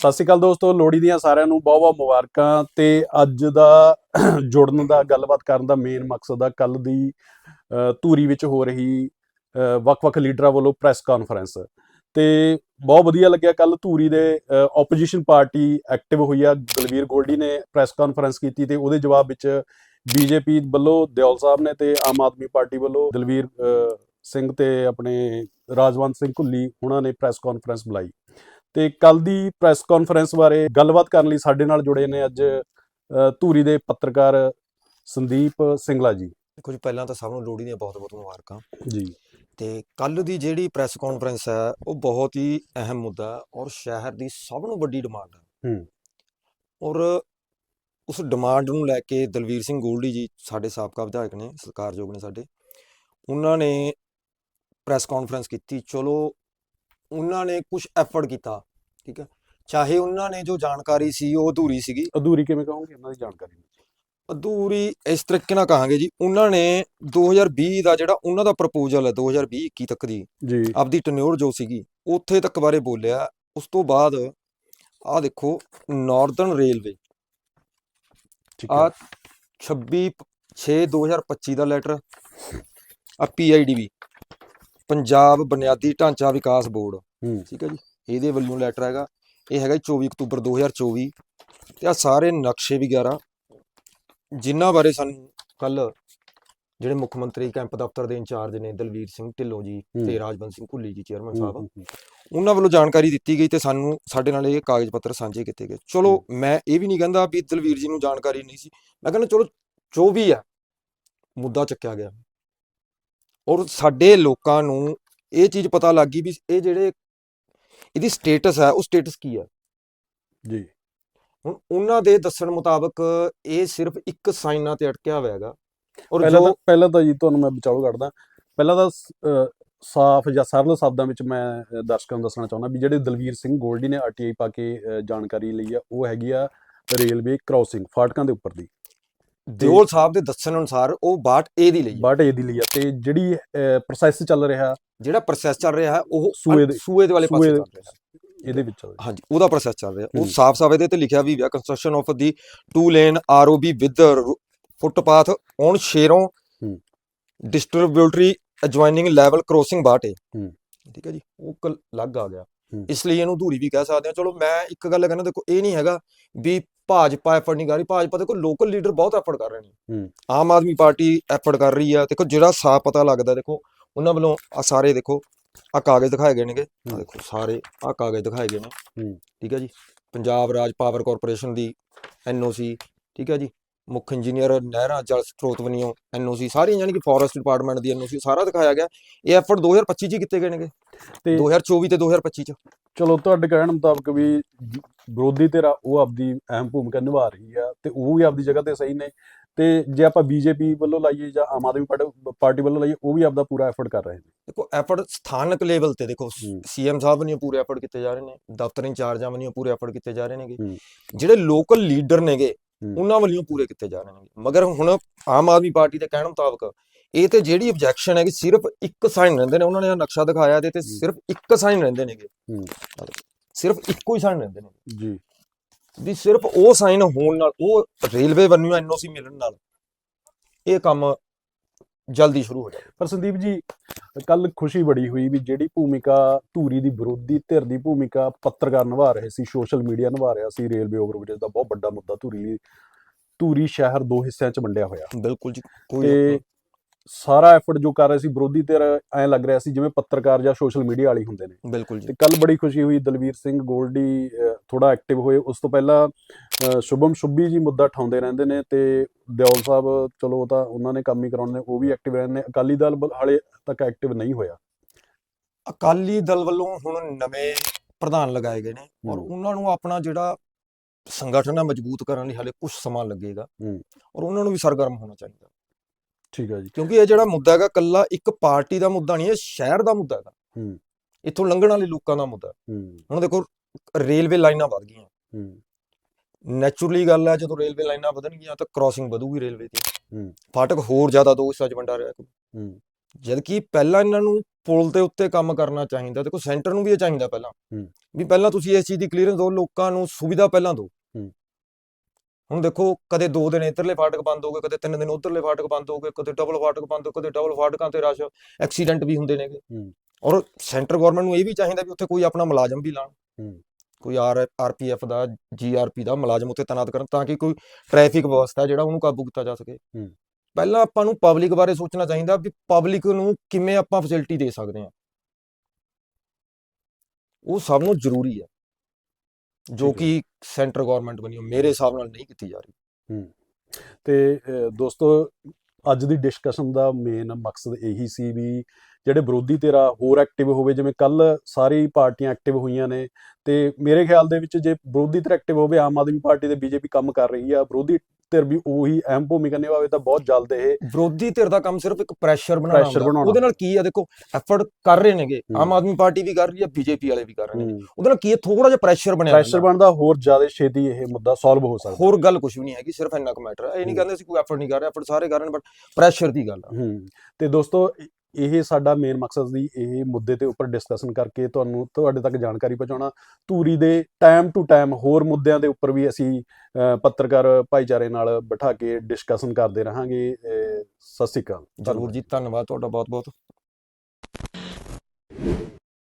ਸਤਿ ਸ਼੍ਰੀ ਅਕਾਲ ਦੋਸਤੋ, ਲੋਹੜੀ ਦੀਆਂ ਸਾਰਿਆਂ ਨੂੰ ਬਹੁਤ ਬਹੁਤ ਮੁਬਾਰਕਾਂ ਤੇ ਅੱਜ ਦਾ ਜੁੜਨ ਦਾ, ਗੱਲਬਾਤ ਕਰਨ ਦਾ ਮੇਨ ਮਕਸਦ ਆ ਕੱਲ ਦੀ ਧੂਰੀ ਵਿੱਚ ਹੋ ਰਹੀ ਵੱਖ-ਵੱਖ ਲੀਡਰਾਂ ਵੱਲੋਂ ਪ੍ਰੈਸ ਕਾਨਫਰੰਸ ਤੇ ਬਹੁਤ ਵਧੀਆ ਲੱਗਿਆ ਕੱਲ ਧੂਰੀ ਦੇ ਆਪੋਜੀਸ਼ਨ ਪਾਰਟੀ ਐਕਟਿਵ ਹੋਈ ਆ, ਦਲਵੀਰ ਗੋਲਡੀ ਨੇ ਪ੍ਰੈਸ ਕਾਨਫਰੰਸ ਕੀਤੀ ਤੇ ਉਹਦੇ ਜਵਾਬ ਵਿੱਚ ਬੀਜੇਪੀ ਵੱਲੋਂ, ਦਿਓਲ ਸਾਹਿਬ ਨੇ ਤੇ ਆਮ ਆਦਮੀ ਪਾਰਟੀ ਵੱਲੋਂ ਦਲਵੀਰ ਸਿੰਘ ਤੇ ਆਪਣੇ ਰਾਜਵੰਤ ਸਿੰਘ ਘੁੱਲੀ ਉਹਨਾਂ ਨੇ ਪ੍ਰੈਸ ਕਾਨਫਰੰਸ ਬੁਲਾਈ। ਤੇ ਕੱਲ ਦੀ ਪ੍ਰੈਸ ਕਾਨਫਰੰਸ ਬਾਰੇ ਗੱਲਬਾਤ ਕਰਨ ਲਈ ਸਾਡੇ ਨਾਲ ਜੁੜੇ ਨੇ ਅੱਜ ਧੂਰੀ ਦੇ ਪੱਤਰਕਾਰ ਸੰਦੀਪ ਸਿੰਗਲਾ ਜੀ। ਜੀ ਪਹਿਲਾਂ ਤਾਂ ਸਭ ਨੂੰ ਲੋਹੜੀ ਦੀਆਂ ਬਹੁਤ-ਬਹੁਤ ਮੁਬਾਰਕਾਂ। ਜੀ। ਤੇ ਕੱਲ ਦੀ ਜਿਹੜੀ ਪ੍ਰੈਸ ਕਾਨਫਰੰਸ ਹੈ ਉਹ ਬਹੁਤ ਹੀ ਅਹਿਮ ਮੁੱਦਾ ਔਰ ਸ਼ਹਿਰ ਦੀ ਸਭ ਨੂੰ ਵੱਡੀ ਡਿਮਾਂਡ ਹੈ। ਹੂੰ। ਔਰ ਉਸ ਡਿਮਾਂਡ ਨੂੰ ਲੈ ਕੇ ਦਲਵੀਰ ਸਿੰਘ ਗੋਲਡੀ ਜੀ ਸਾਡੇ ਸਾਬਕਾ ਵਿਧਾਇਕ ਨੇ ਸਤਿਕਾਰਯੋਗ ਨੇ ਸਾਡੇ। ਉਹਨਾਂ ਨੇ ਪ੍ਰੈਸ ਕਾਨਫਰੰਸ ਕੀਤੀ। ਚਲੋ ਉਹਨਾਂ ਨੇ ਕੁਝ ਐਫਰਟ ਕੀਤਾ ਠੀਕ ਹੈ। ਚਾਹੇ ਉਹਨਾਂ ਨੇ ਜੋ ਜਾਣਕਾਰੀ ਸੀ ਉਹ ਅਧੂਰੀ ਸੀਗੀ। ਅਧੂਰੀ ਕਿਵੇਂ ਕਹੋਗੇ? ਇਹਨਾਂ ਦੀ ਜਾਣਕਾਰੀ ਅਧੂਰੀ ਇਸ ਤਰੀਕੇ ਨਾਲ ਕਹਾਂਗੇ ਜੀ ਉਹਨਾਂ ਨੇ 2020 ਦਾ ਜਿਹੜਾ ਉਹਨਾਂ ਦਾ ਪ੍ਰਪੋਜ਼ਲ ਹੈ 2020 21 ਤੱਕ ਦੀ ਜੀ। ਆਪਦੀ ਟੈਨਿਓਰ ਜੋ ਸੀਗੀ ਉੱਥੇ ਤੱਕ ਬਾਰੇ ਬੋਲਿਆ। ਉਸ ਤੋਂ ਬਾਅਦ ਆਹ ਦੇਖੋ ਨਾਰਦਰਨ ਰੇਲਵੇ ਠੀਕ ਆ ਹੈ। 26 6 2025 ਦਾ ਲੈਟਰ ਆ ਪੀਆਈਡੀਬੀ ਪੰਜਾਬ ਬੁਨਿਆਦੀ ਢਾਂਚਾ ਵਿਕਾਸ ਬੋਰਡ ਠੀਕ ਹੈ ਜੀ? ਇਹਦੇ ਵੱਲੋਂ ਲੈਟਰ ਹੈਗਾ। ਇਹ ਹੈਗਾ ਜੀ 24 ਅਕਤੂਬਰ 2024 ਤੇ ਆ ਸਾਰੇ ਨਕਸ਼ੇ ਵਗੈਰਾ ਜਿਨ੍ਹਾਂ ਬਾਰੇ ਸਾਨੂੰ ਕੱਲ ਜਿਹੜੇ ਮੁੱਖ ਮੰਤਰੀ ਕੈਂਪ ਦਫ਼ਤਰ ਦੇ ਇੰਚਾਰਜ ਨੇ ਦਲਵੀਰ ਸਿੰਘ ਢਿੱਲੋਂ ਜੀ। ਤੇ ਰਾਜਵੰਤ ਸਿੰਘ ਭੁੱਲੀ ਜੀ ਚੇਅਰਮੈਨ ਸਾਹਿਬ। ਉਹਨਾਂ ਵੱਲੋਂ ਜਾਣਕਾਰੀ ਦਿੱਤੀ ਗਈ ਤੇ ਸਾਨੂੰ ਸਾਡੇ ਨਾਲ ਇਹ ਕਾਗਜ਼ ਪੱਤਰ ਸਾਂਝੇ ਕੀਤੇ ਗਏ। ਚਲੋ ਮੈਂ ਇਹ ਵੀ ਨਹੀਂ ਕਹਿੰਦਾ ਵੀ ਦਲਵੀਰ ਜੀ ਨੂੰ ਜਾਣਕਾਰੀ ਨਹੀਂ ਸੀ। ਮੈਂ ਕਹਿੰਦਾ ਚਲੋ ਜੋ ਵੀ ਹੈ ਮੁੱਦਾ ਚੱਕਿਆ ਗਿਆ। ਔਰ ਸਾਡੇ ਲੋਕਾਂ ਨੂੰ ਇਹ ਚੀਜ਼ ਪਤਾ ਲੱਗ ਗਈ ਵੀ ਇਹ ਜਿਹੜੇ ਇਹਦੀ ਸਟੇਟਸ ਹੈ ਉਹ ਸਟੇਟਸ ਕੀ ਹੈ? ਜੀ। ਹੁਣ ਉਹਨਾਂ ਦੇ ਦੱਸਣ ਮੁਤਾਬਕ ਇਹ ਸਿਰਫ ਇੱਕ ਸਾਈਨਾਂ ਤੇ ਅਟਕਿਆ ਹੋਇਆ ਹੈਗਾ। ਔਰ ਪਹਿਲਾਂ ਤਾਂ ਜੋ ਪਹਿਲਾਂ ਤਾਂ ਜੀ ਤੁਹਾਨੂੰ ਮੈਂ ਵਿਚਾਲੋ ਕੱਢਦਾ। ਪਹਿਲਾਂ ਤਾਂ ਸਾਫ਼ ਜਾਂ ਸਰਲ ਸ਼ਬਦਾਂ ਵਿੱਚ ਮੈਂ ਦਰਸ਼ਕਾਂ ਨੂੰ ਦੱਸਣਾ ਚਾਹੁੰਦਾ ਵੀ ਜਿਹੜੇ ਦਲਵੀਰ ਸਿੰਘ ਗੋਲਡੀ ਨੇ ਆਰਟੀਆਈ ਪਾ ਕੇ ਜਾਣਕਾਰੀ ਲਈ ਆ ਉਹ ਹੈਗੀ ਆ ਰੇਲਵੇ ਕ੍ਰਾਸਿੰਗ ਫਾਟਕਾਂ ਦੇ ਉੱਪਰ ਦੀ। ਦਿਓਲ ਸਾਹਿਬ ਦੇ ਦੱਸਣ ਅਨੁਸਾਰ ਉਹ ਬਾਟ ਏ ਦੀ ਲਈ ਹੈ ਬਟ ਇਹਦੀ ਲਈ ਆ ਤੇ ਜਿਹੜੀ ਪ੍ਰੋਸੈਸ ਚੱਲ ਰਿਹਾ ਜਿਹੜਾ ਪ੍ਰੋਸੈਸ ਚੱਲ ਰਿਹਾ ਹੈ ਉਹ ਸੂਏ ਦੇ- ਸੂਏ ਦੇ ਵਾਲੇ ਪਾਸੇ ਚੱਲ ਦੇ- ਰਿਹਾ ਹੈ ਇਹਦੇ ਵਿੱਚ ਹਾਂਜੀ ਉਹਦਾ ਪ੍ਰੋਸੈਸ ਚੱਲ ਰਿਹਾ ਉਹ। ਸਾਫ਼-ਸਾਫ਼ ਇਹਦੇ ਤੇ ਲਿਖਿਆ ਵੀ ਹੈ construction of the two lane ROB with footpath on Sheron. Distributary adjoining level crossing ਬਾਟੇ ਹੂੰ। ਠੀਕ ਹੈ ਜੀ ਉਹ ਕ- ਲੱਗ ਆ ਗਿਆ। ਇਸ ਲਈ ਇਹਨੂੰ ਧੂਰੀ ਵੀ ਕਹਿ ਸਕਦੇ ਹਾਂ ਚਲੋ ਮੈਂ ਇੱਕ ਗੱਲ ਕਹਿੰਦਾ ਦੇਖੋ ਇਹ ਨਹੀਂ ਹੈਗਾ ਵੀ ਭਾਜਪਾ ਐਫਰਟ ਨਹੀਂ ਕਰ ਰਹੀ ਭਾਜਪਾ ਦੇਖੋ ਲੋਕਲ ਲੀਡਰ ਬਹੁਤ ਐਫਰਟ ਕਰ ਰਹੇ ਨੇ। ਆਮ ਆਦਮੀ ਪਾਰਟੀ ਐਫਰਟ ਕਰ ਰਹੀ ਆ ਦੇਖੋ ਜਿਹੜਾ ਸਾਫ਼ ਪਤਾ ਲੱਗਦਾ ਦੇਖੋ ਉਹਨਾਂ ਵੱਲੋਂ ਆ ਸਾਰੇ ਦੇਖੋ ਆ ਕਾਗਜ਼ ਦਿਖਾਏ ਗਏ ਨੇਗੇ। ਦੇਖੋ ਸਾਰੇ ਆ ਕਾਗਜ਼ ਦਿਖਾਏ ਗਏ ਨੇ। ਠੀਕ ਹੈ ਜੀ ਪੰਜਾਬ ਰਾਜ ਪਾਵਰ ਕਾਰਪੋਰੇਸ਼ਨ ਦੀ ਐਨਓਸੀ ਠੀਕ ਹੈ ਜੀ ਮੁੱਖ ਇੰਜੀਨੀਅਰ ਨਹਿਰਾਂ ਜਲ ਸਰੋਤ ਵਨੀਓ ਐਨਓਸੀ ਸਾਰੀਆਂ ਯਾਨੀ ਕਿ ਫੋਰੈਸਟ ਡਿਪਾਰਟਮੈਂਟ ਦੀ ਐਨਓਸੀ ਸਾਰਾ ਦਿਖਾਇਆ ਗਿਆ ਇਹ ਐਫਰਟ 2025 ਚ ਕੀਤੇ ਗਏ ਨੇਗੇ ਤੇ 2024 ਤੇ 2025 ਚ ਚਲੋ ਤੁਹਾਡੇ ਕਹਿਣ ਮੁਤਾਬਕ ਵੀ ਵਿਰੋਧੀ ਧਿਰ ਉਹ ਆਪਦੀ ਅਹਿਮ ਭੂਮਿਕਾ ਨਿਭਾ ਰਹੀ ਆ ਤੇ ਉਹ ਵੀ ਆਪਦੀ ਜਗ੍ਹਾ ਤੇ ਸਹੀ ਨੇ ਤੇ ਜੇ ਆਪਾਂ ਬੀਜੇਪੀ ਵੱਲੋਂ ਲਾਈਏ ਜਾਂ ਆਮ ਆਦਮੀ ਪਾਰਟੀ- ਵੱਲੋਂ ਲਾਈਏ ਉਹ ਵੀ ਆਪਦਾ ਪੂਰਾ ਐਫਰਟ ਕਰ ਰਹੇ ਨੇ ਦੇਖੋ ਐਫਰਟ ਸਥਾਨਕ ਲੈਵਲ ਤੇ ਦੇਖੋ। ਸੀਐਮ ਸਾਹਿਬ ਵੱਲੋਂ ਪੂਰੇ ਐਫਰਟ ਕੀਤੇ ਜਾ ਰਹੇ ਨੇ ਦਫ਼ਤਰ ਇੰਚਾਰਜਾਂ ਵੱਲੋਂ ਪੂਰੇ ਐਫਰਟ ਕੀਤੇ ਜਾ ਰਹੇ ਨੇਗੇ। ਜਿਹੜੇ ਲੋਕਲ ਲੀਡਰ ਨੇਗੇ। ਉਹਨਾਂ ਵੱਲੋਂ ਪੂਰੇ ਕੀਤੇ ਜਾ ਰਹੇ ਨੇਗੇ ਮਗਰ ਹੁਣ ਆਮ ਆਦਮੀ ਪਾਰਟੀ ਦੇ ਕਹਿਣ ਮੁਤਾਬਕ ਇਹ ਤੇ ਜਿਹੜੀ ਆਬਜੈਕਸ਼ਨ ਹੈ ਕਿ ਸਿਰਫ ਇੱਕ ਸਾਈਨ ਰਹਿੰਦੇ ਨੇ ਉਹਨਾਂ ਨੇ ਨਕਸ਼ਾ ਦਿਖਾਇਆ ਤੇ ਸਿਰਫ ਇੱਕ ਸਾਈਨ ਰਹਿੰਦੇ ਨੇਗੇ। ਸਿਰਫ ਇੱਕੋ ਹੀ ਸਾਈਨ ਰਹਿੰਦੇ ਨੇ। ਜੀ। ਵੀ ਸਿਰਫ ਉਹ ਸਾਈਨ ਹੋਣ ਨਾਲ ਉਹ ਰੇਲਵੇ ਵੱਲੋਂ ਐਨਓਸੀ ਮਿਲਣ ਨਾਲ ਇਹ ਕੰਮ ਜਲਦੀ ਸ਼ੁਰੂ ਹੋ ਜਾਵੇ ਪਰ ਸੰਦੀਪ ਜੀ ਕੱਲ ਖੁਸ਼ੀ ਬੜੀ ਹੋਈ ਵੀ ਜਿਹੜੀ ਭੂਮਿਕਾ ਧੂਰੀ ਦੀ ਵਿਰੋਧੀ ਧਿਰ ਦੀ ਭੂਮਿਕਾ ਪੱਤਰਕਾਰ ਨਿਭਾ ਰਹੇ ਸੀ ਸੋਸ਼ਲ ਮੀਡੀਆ ਨਿਭਾ ਰਿਹਾ ਸੀ ਰੇਲਵੇ ਓਵਰਬ੍ਰਿਜ ਦਾ ਬਹੁਤ ਵੱਡਾ ਮੁੱਦਾ ਧੂਰੀ ਲਈ ਧੂਰੀ ਸ਼ਹਿਰ ਦੋ ਹਿੱਸਿਆਂ 'ਚ ਵੰਡਿਆ ਹੋਇਆ। ਬਿਲਕੁਲ ਜੀ ਕੋਈ ਸਾਰਾ ਐਫਰਟ ਜੋ ਕਰ ਰਹੇ ਸੀ ਵਿਰੋਧੀ ਧਿਰ ਐਂ ਲੱਗ ਰਿਹਾ ਸੀ ਜਿਵੇਂ ਪੱਤਰਕਾਰ ਜਾਂ ਸੋਸ਼ਲ ਮੀਡੀਆ ਵਾਲੇ ਹੁੰਦੇ ਨੇ। ਬਿਲਕੁਲ ਜੀ। ਤੇ ਕੱਲ ਬੜੀ ਖੁਸ਼ੀ ਹੋਈ ਦਲਵੀਰ ਸਿੰਘ ਗੋਲਡੀ ਥੋੜਾ ਐਕਟਿਵ ਹੋਏ। ਉਸ ਤੋਂ ਪਹਿਲਾਂ ਸ਼ੁਭਮ ਸ਼ੁੱਭੀ ਜੀ ਮੁੱਦਾ ਠਾਉਂਦੇ ਰਹਿੰਦੇ ਨੇ ਤੇ ਦਿਓਲ ਸਾਹਿਬ ਚਲੋ ਤਾਂ ਉਹਨਾਂ ਨੇ ਕੰਮ ਹੀ ਕਰਾਉਣੇ ਨੇ ਉਹ ਵੀ ਐਕਟਿਵ ਰਹਿੰਦੇ ਨੇ। ਅਕਾਲੀ ਦਲ ਹਾਲੇ ਤੱਕ ਐਕਟਿਵ ਨਹੀਂ ਹੋਇਆ। ਅਕਾਲੀ ਦਲ ਵੱਲੋਂ ਹੁਣ ਨਵੇਂ ਪ੍ਰਧਾਨ ਲਗਾਏ ਗਏ ਨੇ ਔਰ। ਉਹਨਾਂ ਨੂੰ ਆਪਣਾ ਜਿਹੜਾ ਸੰਗਠਨ ਮਜ਼ਬੂਤ ਕਰਨ ਲਈ ਹਾਲੇ ਕੁਝ ਸਮਾਂ ਲੱਗੇਗਾ ਹੂੰ। ਔਰ ਉਹਨਾਂ ਨੂੰ ਵੀ ਸਰਗਰਮ ਹੋਣਾ ਚਾਹੀਦਾ। ਠੀਕ ਹੈ ਜੀ ਕਿਉਂਕਿ ਇਹ ਜਿਹੜਾ ਮੁੱਦਾ ਹੈਗਾ ਕੱਲਾ ਇੱਕ ਪਾਰਟੀ ਦਾ ਮੁੱਦਾ ਨਹੀਂ ਇਹ ਸ਼ਹਿਰ ਦਾ ਮੁੱਦਾ ਹੈਗਾ ਹੂੰ। ਇੱਥੋਂ ਲੰਘਣ ਵਾਲੇ ਲੋਕਾਂ ਦਾ ਮੁੱਦਾ ਹੈ। ਹੁਣ ਦੇਖੋ ਰੇਲਵੇ ਲਾਈਨਾਂ ਵੱਧ ਗਈਆਂ ਹੂੰ ਨੈਚੁਰਲੀ ਗੱਲ ਹੈ ਜਦੋਂ ਰੇਲਵੇ ਲਾਈਨਾਂ ਵਧਣਗੀਆਂ ਤਾਂ ਕ੍ਰਾਸਿੰਗ ਵਧੂਗੀ ਰੇਲਵੇ ਦੀ ਹੂੰ। ਫਾਟਕ ਹੋਰ ਜ਼ਿਆਦਾ ਦੋ ਹਿੱਸਾ ਚ ਵੰਡਾ ਰਿਹਾ ਹੂੰ ਜਦ ਕਿ ਪਹਿਲਾਂ ਇਹਨਾਂ ਨੂੰ ਪੁਲ ਦੇ ਉੱਤੇ ਕੰਮ ਕਰਨਾ ਚਾਹੀਦਾ ਦੇਖੋ ਸੈਂਟਰ ਨੂੰ ਵੀ ਇਹ ਚਾਹੀਦਾ ਪਹਿਲਾਂ। ਵੀ ਪਹਿਲਾਂ ਤੁਸੀਂ ਇਸ ਚੀਜ਼ ਦੀ ਕਲੀਅਰੈਂਸ ਦਿਓ ਲੋਕਾਂ ਨੂੰ ਸੁਵਿਧਾ ਪਹਿਲਾਂ ਦਿਓ। ਹੁਣ ਦੇਖੋ ਕਦੇ 2 ਦਿਨ ਇੱਧਰਲੇ ਫਾਟਕ ਬੰਦ ਹੋ ਗਏ ਕਦੇ 3 ਦਿਨ ਉੱਧਰਲੇ ਫਾਟਕ ਬੰਦ ਹੋ ਗਏ ਕਦੇ ਡਬਲ ਫਾਟਕ ਬੰਦ ਹੋ ਕਦੇ ਡਬਲ ਫਾਟਕਾਂ ਤੇ ਰਸ਼ ਐਕਸੀਡੈਂਟ ਵੀ ਹੁੰਦੇ ਨੇਗੇ। ਔਰ ਸੈਂਟਰ ਗਵਰਨਮੈਂਟ ਨੂੰ ਇਹ ਵੀ ਚਾਹੀਦਾ ਵੀ ਉੱਥੇ ਕੋਈ ਆਪਣਾ ਮੁਲਾਜ਼ਮ ਵੀ ਲਾਣ। ਕੋਈ ਆਰ ਆਰਪੀਐਫ ਦਾ ਜੀਆਰਪੀ ਦਾ ਮੁਲਾਜ਼ਮ ਉੱਥੇ ਤਾਇਨਾਤ ਕਰਨ ਤਾਂ ਕਿ ਕੋਈ ਟ੍ਰੈਫਿਕ ਵਿਵਸਥਾ ਜਿਹੜਾ ਉਹਨੂੰ ਕਾਬੂ ਕੀਤਾ ਜਾ ਸਕੇ। ਪਹਿਲਾਂ ਆਪਾਂ ਨੂੰ ਪਬਲਿਕ ਬਾਰੇ ਸੋਚਣਾ ਚਾਹੀਦਾ ਵੀ ਪਬਲਿਕ ਨੂੰ ਕਿਵੇਂ ਆਪਾਂ ਫੈਸਿਲਿਟੀ ਦੇ ਸਕਦੇ ਹਾਂ ਉਹ ਸਭ ਨੂੰ ਜ਼ਰੂਰੀ ਹੈ ਜੋ। ਕਿ ਸੈਂਟਰ ਗਵਰਨਮੈਂਟ ਬਣੀ ਮੇਰੇ ਹਿਸਾਬ ਨਾਲ ਨਹੀਂ ਕੀਤੀ ਜਾ ਰਹੀ। ਤੇ ਅਹ, ਦੋਸਤੋ ਅੱਜ ਦੀ ਡਿਸਕਸ਼ਨ ਦਾ ਮੇਨ ਮਕਸਦ ਇਹੀ ਸੀ ਵੀ ਜਿਹੜੇ ਵਿਰੋਧੀ ਧਿਰਾਂ ਹੋਰ ਐਕਟਿਵ ਹੋਵੇ ਜਿਵੇਂ ਕੱਲ ਸਾਰੀ ਪਾਰਟੀਆਂ ਐਕਟਿਵ ਹੋਈਆਂ ਨੇ ਤੇ ਮੇਰੇ ਖਿਆਲ ਦੇ ਵਿੱਚ ਜੇ ਵਿਰੋਧੀ ਧਿਰ ਐਕਟਿਵ ਹੋਵੇ ਆਮ ਆਦਮੀ ਪਾਰਟੀ ਤੇ ਬੀਜੇਪੀ ਕੰਮ ਕਰ ਰਹੀ ਆ ਵਿਰੋਧੀ ਧਿਰ ਵੀ ਉਹੀ ਅਹਿਮ ਭੂਮਿਕਾ ਨਿਭਾਵੇ ਤਾਂ ਬਹੁਤ ਜਲਦ ਇਹ ਵਿਰੋਧੀ ਧਿਰ ਦਾ ਕੰਮ ਸਿਰਫ ਇੱਕ ਪ੍ਰੈਸ਼ਰ ਬਣਾਉਣਾ ਹੁੰਦਾ। ਉਹਦੇ ਨਾਲ ਕੀ ਆ? ਦੇਖੋ ਐਫਰਟ ਕਰ ਰਹੇ ਨੇਗੇ। ਆਮ ਆਦਮੀ ਪਾਰਟੀ ਵੀ ਕਰ ਰਹੀ ਹੈ ਬੀਜੇਪੀ ਵਾਲੇ ਵੀ ਕਰ ਰਹੇ ਨੇ। ਉਹਦੇ ਨਾਲ ਕੀ ਹੈ ਥੋੜਾ ਜਿਹਾ ਪ੍ਰੈਸ਼ਰ ਬਣਿਆ ਪ੍ਰੈਸ਼ਰ। ਬਣਦਾ ਹੋਰ ਜ਼ਿਆਦਾ ਛੇਤੀ ਇਹ ਮੁੱਦਾ ਸੋਲਵ ਹੋ ਸਕਦਾ। ਹੋਰ ਗੱਲ ਕੁਝ ਵੀ ਨਹੀਂ ਹੈਗੀ ਸਿਰਫ ਇੰਨਾ ਕੁ ਮੈਟਰ ਹੈ ਇਹ ਨਹੀਂ। ਕਹਿੰਦੇ ਅਸੀਂ ਕੋਈ ਐਫਰਟ ਨਹੀਂ ਕਰ ਰਹੇ ਐਫਰਟ ਸਾਰੇ ਕਰ ਰਹੇ ਨੇ ਬਟ ਪ੍ਰੈਸ਼ਰ ਦੀ ਗੱਲ ਆ। ਹੂੰ। ਤੇ ਦੋਸਤੋ ਇਹ- ਸਾਡਾ ਮੇਨ ਮਕਸਦ ਸੀ ਇਹ ਮੁੱਦੇ ਤੇ ਉੱਪਰ ਡਿਸਕਸ਼ਨ ਕਰਕੇ ਤੁਹਾਨੂੰ ਤੁਹਾਡੇ ਤੱਕ ਜਾਣਕਾਰੀ ਪਹੁੰਚਾਉਣਾ। ਧੂਰੀ ਦੇ ਟਾਈਮ ਟੂ ਟਾਈਮ ਹੋਰ ਮੁੱਦਿਆਂ ਦੇ ਉੱਪਰ ਵੀ ਅਸੀਂ ਅ, ਪੱਤਰਕਾਰ ਭਾਈਚਾਰੇ ਨਾਲ ਬਿਠਾ ਕੇ ਡਿਸਕਸ਼ਨ ਕਰਦੇ ਰਹਾਂਗੇ। ਅ, ਸਤਿ ਸ਼੍ਰੀ ਅਕਾਲ। ਜ਼ਰੂਰ ਜੀ ਧੰਨਵਾਦ ਤੁਹਾਡਾ ਬਹੁਤ ਬਹੁਤ